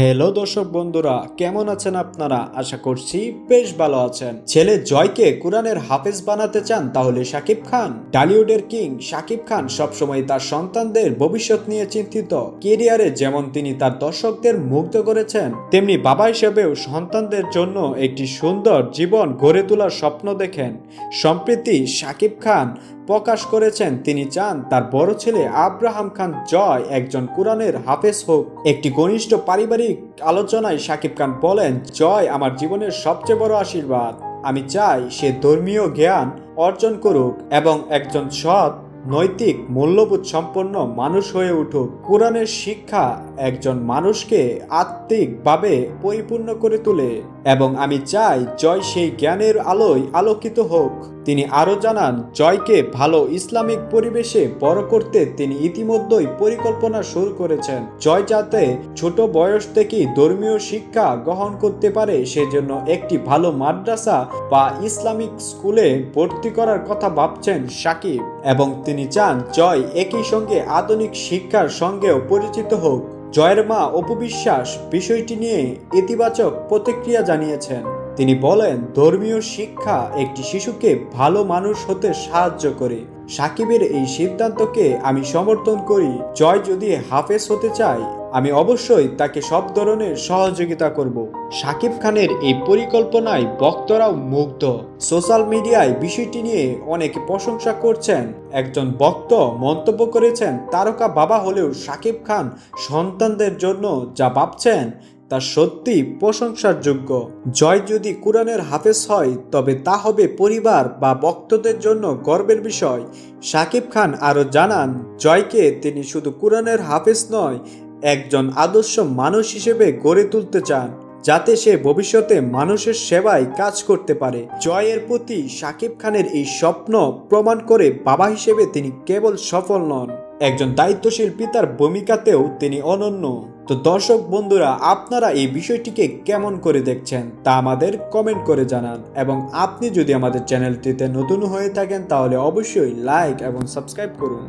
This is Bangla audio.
হ্যালো দর্শক বন্ধুরা, কেমন আছেন আপনারা? আশা করছি বেশ ভালো আছেন। ছেলে জয়কে কোরআনের হাফেজ বানাতে চান, তাহলে শাকিব খান? টলিউডের কিং শাকিব খান সবসময় তার সন্তানদের ভবিষ্যৎ নিয়ে চিন্তিত। কেরিয়ারে যেমন তিনি তার দর্শকদের মুগ্ধ করেছেন, তেমনি বাবা হিসেবেও সন্তানদের জন্য একটি সুন্দর জীবন গড়ে তোলার স্বপ্ন দেখেন। সম্প্রতি শাকিব খান প্রকাশ করেছেন, তিনি চান তার বড় ছেলে আব্রাহাম খান জয় একজন কোরআনের হাফেজ হোক। একটি ঘনিষ্ঠ পারিবারিক আলোচনায় শাকিব খান বলেন, জয় আমার জীবনের সবচেয়ে বড় আশীর্বাদ। আমি চাই সে ধর্মীয় জ্ঞান অর্জন করুক এবং একজন সৎ নৈতিক, মূল্যবোধ সম্পন্ন মানুষ হয়ে উঠুক, কোরআনের শিক্ষা একজন মানুষকে আত্মিকভাবে পরিপূর্ণ করে তোলে এবং আমি চাই জয় সেই জ্ঞানের আলোয় আলোকিত হোক। তিনি আরও জানান, জয়কে ভালো ইসলামিক পরিবেশে বড় করতে তিনি ইতিমধ্যেই পরিকল্পনা শুরু করেছেন। জয় যাতে ছোট বয়স থেকেই ধর্মীয় শিক্ষা গ্রহণ করতে পারে, সেজন্য একটি ভালো মাদ্রাসা বা ইসলামিক স্কুলে ভর্তি করার কথা ভাবছেন সাকিব এবং তিনি চান জয় একই সঙ্গে আধুনিক শিক্ষার সঙ্গেও পরিচিত হোক। জয়ের মা অপবিশ্বাস বিষয়টি নিয়ে ইতিবাচক প্রতিক্রিয়া জানিয়েছেন। তিনি বলেন, ধর্মীয় শিক্ষা একটি শিশুকে ভালো মানুষ হতে সাহায্য করে। সাকিবের এই সিদ্ধান্তকে আমি সমর্থন করি। জয় যদি হাফেজ হতে চায় আমি অবশ্যই তাকে সব ধরনের সহযোগিতা করব। সাকিব খানের এই পরিকল্পনায় বক্তরাও মুগ্ধ। সোশ্যাল মিডিয়ায় বিষয়টি নিয়ে অনেকে প্রশংসা করছেন। একজন বক্ত মন্তব্য করেছেন, তারকা বাবা হলেও সাকিব খান সন্তানদের জন্য যা ভাবছেন, তা সত্যি প্রশংসার যোগ্য। জয় যদি কোরআনের হাফেজ হয়, তবে তা হবে পরিবার বা ভক্তদের জন্য গর্বের বিষয়। সাকিব খান আরও জানান, জয়কে তিনি শুধু কোরআনের হাফেজ নয় একজন আদর্শ মানুষ হিসেবে গড়ে তুলতে চান, যাতে সে ভবিষ্যতে মানুষের সেবায় কাজ করতে পারে। জয়ের প্রতি সাকিব খানের এই স্বপ্ন প্রমাণ করে বাবা হিসেবে তিনি কেবল সফল নন। একজন দায়িত্বশীল পিতার ভূমিকাতেও তিনি অনন্য। তো দর্শক বন্ধুরা, আপনারা এই বিষয়টিকে কেমন করে দেখছেন তা আমাদের কমেন্ট করে জানান। এবং আপনি যদি আমাদের চ্যানেলটিতে নতুন হয়ে থাকেন, তাহলে অবশ্যই লাইক এবং সাবস্ক্রাইব করুন।